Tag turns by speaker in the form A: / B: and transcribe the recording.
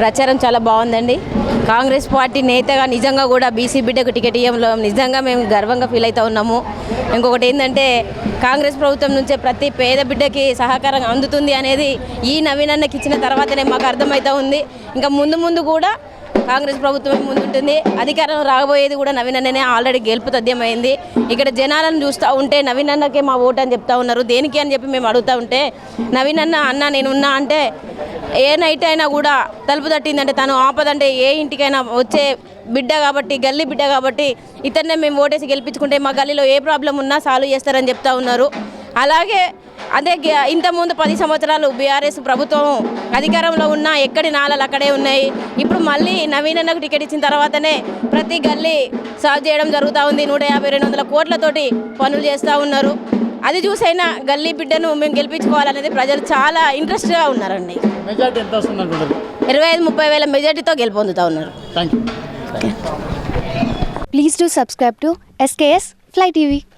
A: ప్రచారం చాలా బాగుందండి. కాంగ్రెస్ పార్టీ నేతగా నిజంగా కూడా బీసీ బిడ్డకు టికెట్ ఇవ్వడంలో నిజంగా మేము గర్వంగా ఫీల్ అవుతా ఉన్నాము. ఇంకొకటి ఏంటంటే కాంగ్రెస్ ప్రభుత్వం నుంచే ప్రతి పేద బిడ్డకి సహకారం అందుతుంది అనేది ఈ నవీనన్నకి ఇచ్చిన తర్వాతనే మాకు అర్థమవుతా ఉంది. ఇంకా ముందు ముందు కూడా కాంగ్రెస్ ప్రభుత్వం ముందుంటుంది? అధికారం రాబోయేది కూడా నవీనన్ననే ఆల్రెడీ గెలుపు తథ్యమైంది ఇక్కడ జనాలను చూస్తూ ఉంటే నవీనన్నకే మా ఓటు అని చెప్తా ఉన్నారు. దేనికి అని చెప్పి మేము అడుగుతా ఉంటే నవీనన్న అన్న నేనున్నా అంటే ఏ నైట్ అయినా కూడా తలుపు తట్టిందంటే తను ఆపదంటే ఏ ఇంటికైనా వచ్చే బిడ్డ కాబట్టి గల్లీ బిడ్డ కాబట్టి ఇతన్నే మేము ఓటేసి గెలిపించుకుంటే మా గల్లీలో ఏ ప్రాబ్లం ఉన్నా సాల్వ్ చేస్తారని చెప్తా ఉన్నారు. అలాగే అదే గ- ఇంతకుముందు పది సంవత్సరాలు బీఆర్ఎస్ ప్రభుత్వం అధికారంలో ఉన్న ఎక్కడి నాళాలు అక్కడే ఉన్నాయి. ఇప్పుడు మళ్ళీ నవీనన్నకు టికెట్ ఇచ్చిన తర్వాతనే ప్రతి గల్లీ సాల్వ్ చేయడం జరుగుతూ ఉంది. నూట యాభై రెండు వందల కోట్లతోటి పనులు చేస్తూ ఉన్నారు. అది చూసైనా గల్లీ బిడ్డను మేము గెలిపించుకోవాలనేది ప్రజలు చాలా ఇంట్రెస్ట్గా ఉన్నారండి.
B: మెజార్టీ ఎంత
A: ఇరవై ఐదు ముప్పై వేల మెజార్టీతో గెలుపొందుతూ ఉన్నారు.
B: Thank you
C: Please do subscribe to SKS Fly TV.